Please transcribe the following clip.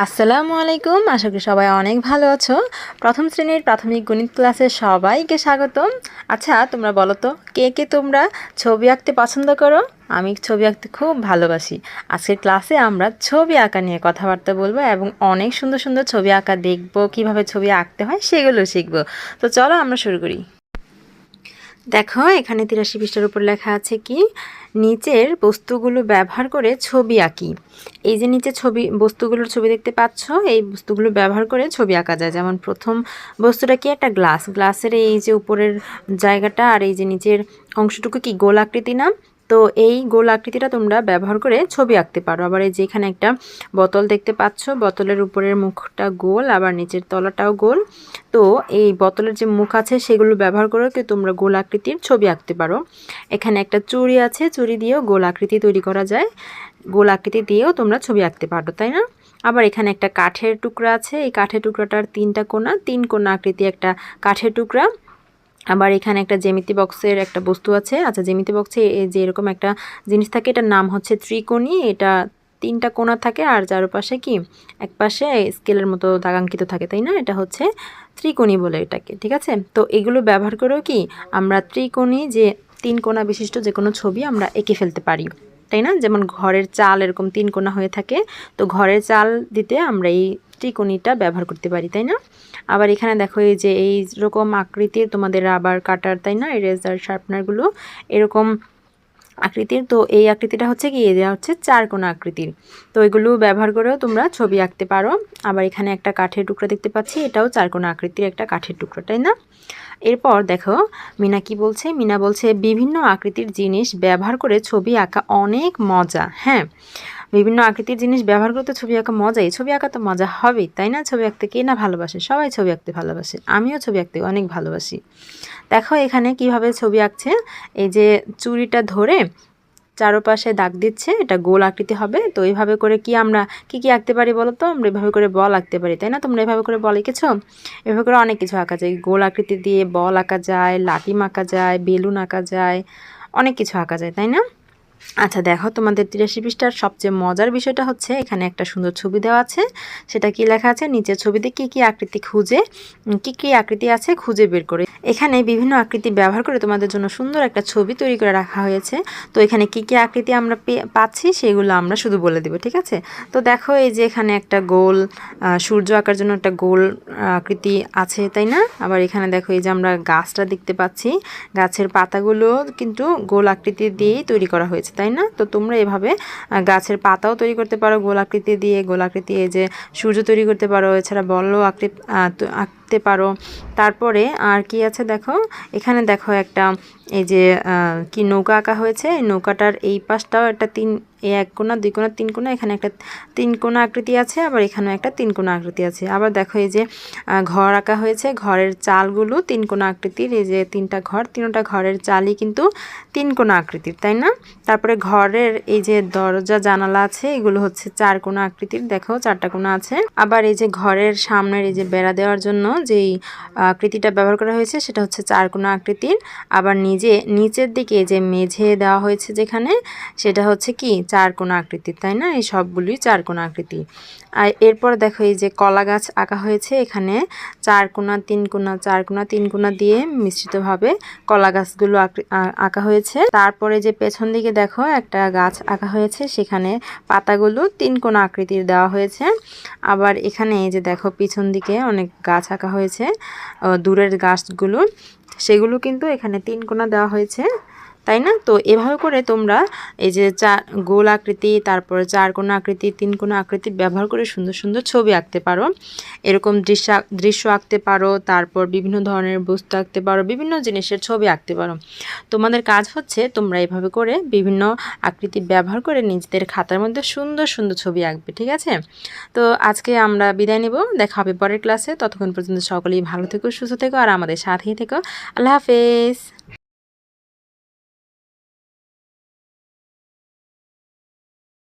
আসসালামু আলাইকুম, আশা করি সবাই অনেক ভালো আছো। প্রথম শ্রেণির প্রাথমিক গণিত ক্লাসে সবাইকে স্বাগতম। আচ্ছা তোমরা বলো তো, কে কে তোমরা ছবি আঁকতে পছন্দ করো? আমি ছবি আঁকতে খুব ভালোবাসি। আজকের ক্লাসে আমরা ছবি আঁকা নিয়ে কথাবার্তা বলব এবং অনেক সুন্দর সুন্দর ছবি আঁকা দেখব, কীভাবে ছবি আঁকতে হয় সেগুলো শিখব। তো চলো আমরা শুরু করি। দেখো, এখানে তিরাশি পৃষ্ঠার উপর লেখা আছে কি? নিচের বস্তুগুলো ব্যবহার করে ছবি আঁকি। এই যে নিচে ছবি, বস্তুগুলোর ছবি দেখতে পাচ্ছ? এই বস্তুগুলো ব্যবহার করে ছবি আঁকা যায়। যেমন প্রথম বস্তুটা কি? একটা গ্লাস। গ্লাসের এই যে উপরের জায়গাটা আর এই যে নিচের অংশটুকু কি? গোল আকৃতি না? তো এই গোল আকৃতিটা তোমরা ব্যবহার করে ছবি আঁকতে পারো। আবার এই যে এখানে একটা বোতল দেখতে পাচ্ছ, বোতলের উপরের মুখটা গোল, আবার নিচের তলাটাও গোল। তো এই বোতলের যে মুখ আছে, সেগুলো ব্যবহার করে কি তোমরা গোল আকৃতির ছবি আঁকতে পারো। এখানে একটা চুড়ি আছে, চুড়ি দিয়েও গোল আকৃতি তৈরি করা যায়। গোল আকৃতি দিয়েও তোমরা ছবি আঁকতে পারো, তাই না? আবার এখানে একটা কাঠের টুকরা আছে। এই কাঠের টুকরাটার তিনটা কোনা, তিন কোনা আকৃতি একটা কাঠের টুকরা। আবার এখানে একটা জেমিতি বক্সের একটা বস্তু আছে। আচ্ছা জেমিতি বক্সে যে এরকম একটা জিনিস থাকে, এটার নাম হচ্ছে ত্রিকোণী। এটা তিনটা কোণা থাকে আর চারপাশে কি? এক পাশে স্কেলের মতো দাগাঙ্কিত থাকে, তাই না? এটা হচ্ছে ত্রিকোণী বলে এটাকে, ঠিক আছে? তো এগুলো ব্যবহার করেও কি আমরা ত্রিকোণী যে তিন কোণা বিশিষ্ট যে কোনো ছবি আমরা এঁকে ফেলতে পারি। তাই না? যেমন ঘরের চাল এরকম তিন কোনা হয়ে থাকে, তো ঘরের চাল দিতে আমরা এই টিকুনিটা ব্যবহার করতে পারি, তাই না? আবার এখানে দেখো এই যে এই রকম আকৃতির তোমাদের রাবার কাটার তাই না? এরেজার শার্পনারগুলো এরকম আকৃতির। তো এই আকৃতিটা হচ্ছে কি দেওয়া হচ্ছে চার কোনা আকৃতির। তো এগুলো ব্যবহার করেও তোমরা ছবি আঁকতে পারো। আবার এখানে একটা কাঠের টুকরা দেখতে পাচ্ছি, এটাও চার কোনা আকৃতির একটা কাঠের টুকরা, তাই না? এরপর দেখো, মিনা কি বলছে? মিনা বলছে, বিভিন্ন আকৃতির জিনিস ব্যবহার করে ছবি আঁকা অনেক মজা হ্যাঁ? বিভিন্ন আকৃতির জিনিস ব্যবহার করতে ছবি আঁকা মজাই। ছবি আঁকা তো মজা হবেই, তাই না? ছবি আঁকতে কে না ভালোবাসে? সবাই ছবি আঁকতে ভালোবাসে। আমিও ছবি আঁকতে অনেক ভালোবাসি। দেখো এখানে কীভাবে ছবি আঁকছে। এই যে চুরিটা ধরে চারোপাশে দাগ দিচ্ছে, এটা গোল আকৃতি হবে। তো এইভাবে করে কি আমরা কি কি আঁকতে পারি বলো তো? আমরা এভাবে করে বল আঁকতে পারি, তাই না? তোমরা এভাবে করে বল এঁকেছো? এভাবে করে অনেক কিছু আঁকা যায়। গোল আকৃতি দিয়ে বল আঁকা যায়, লাটিম আঁকা যায়, বেলুন আঁকা যায়, অনেক কিছু আঁকা যায়, তাই না? আচ্ছা দেখো, তোমাদের তিরাশি পৃষ্ঠার সবচেয়ে মজার বিষয়টা হচ্ছে, এখানে একটা সুন্দর ছবি দেওয়া আছে। সেটা কি লেখা আছে? নিচের ছবিতে কি কি আকৃতি খুঁজে কি কি আকৃতি আছে খুঁজে বের করে। এখানে বিভিন্ন আকৃতি ব্যবহার করে তোমাদের জন্য সুন্দর একটা ছবি তৈরি করে রাখা হয়েছে। তো এখানে কি কি আকৃতি আমরা পাচ্ছি সেগুলো আমরা শুধু বলে দেবো, ঠিক আছে? তো দেখো, এই যে এখানে একটা গোল সূর্য আঁকার জন্য একটা গোল আকৃতি আছে, তাই না? আবার এখানে দেখো, এই যে আমরা গাছটা দেখতে পাচ্ছি। গাছের পাতাগুলো কিন্তু গোল আকৃতি দিয়েই তৈরি করা হয়েছে। তাই না? তো তোমরা এভাবে গাছের পাতাও তৈরি করতে পারো গোলাকৃতি দিয়ে। গোলাকৃতি এই যে সূর্য তৈরি করতে পারো, এছাড়া বল্ল আকৃতি আঁকতে পারো। তারপরে আর কি আছে দেখো? এখানে দেখো একটা, এই যে কি নৌকা আঁকা হয়েছে। নৌকাটার এই পাশটাও একটা তিন এক কোনা, দুই কোনা, তিন কোনা, এখানে একটা তিন কোনা আকৃতি আছে, আবার এখানেও একটা তিন কোনা আকৃতি আছে। আবার দেখো এই যে ঘর আঁকা হয়েছে। ঘরের চালগুলো তিন কোনা আকৃতির। এই যে, তিনটা ঘর, তিনটা ঘরের চালই কিন্তু তিন কোনা আকৃতির, তাই না? তারপরে ঘরের এই যে দরজা, জানালা আছে, এগুলো হচ্ছে চার কোনা আকৃতির। দেখো, চারটা কোনা আছে। আবার এই যে ঘরের সামনের এই যে বেড়া দেওয়ার জন্য যেই আকৃতিটা ব্যবহার করা হয়েছে সেটা হচ্ছে চার কোনা আকৃতির। আবার নিজে, নিচের দিকে যে মেঝে দেওয়া হয়েছে যেখানে, সেটা হচ্ছে কি? চার কোনা আকৃতির তাই না? এই সবগুলোই চার কোনা আকৃতি। আর এরপর দেখো এই যে কলা গাছ আঁকা হয়েছে, এখানে চার কোনা তিন কোনা চার কোনা তিন কোনা দিয়ে মিশ্রিতভাবে কলা গাছগুলো আঁকা হয়েছে। তারপরে যে পেছন দিকে দেখো, একটা গাছ আঁকা হয়েছে, সেখানে পাতাগুলো তিন কোনা আকৃতির দেওয়া হয়েছে। আবার এখানে এই যে দেখো, পিছন দিকে অনেক গাছ আঁকা হয়েছে দূরের গাছগুলো। সেগুলো কিন্তু এখানে তিন কোনা দেওয়া হয়েছে। তাই না? তো এভাবে করে তোমরা এই যে চা গোল আকৃতি, তারপরে চার কোন আকৃতি, তিন কোন আকৃতি ব্যবহার করে সুন্দর সুন্দর ছবি আঁকতে পারো। এরকম দৃশ্য দৃশ্য আঁকতে পারো, তারপর বিভিন্ন ধরনের বস্তু আঁকতে পারো, বিভিন্ন জিনিসের ছবি আঁকতে পারো। তোমাদের কাজ হচ্ছে তোমরা এভাবে করে বিভিন্ন আকৃতি ব্যবহার করে নিজেদের খাতার মধ্যে সুন্দর সুন্দর ছবি আঁকবে, ঠিক আছে? তো আজকে আমরা বিদায় নেব, দেখা হবে পরের ক্লাসে। ততক্ষণ পর্যন্ত সকলেই ভালো থেকো, সুস্থ থেকো, আর আমাদের সাথেই থেকো। আল্লাহ হাফেজ।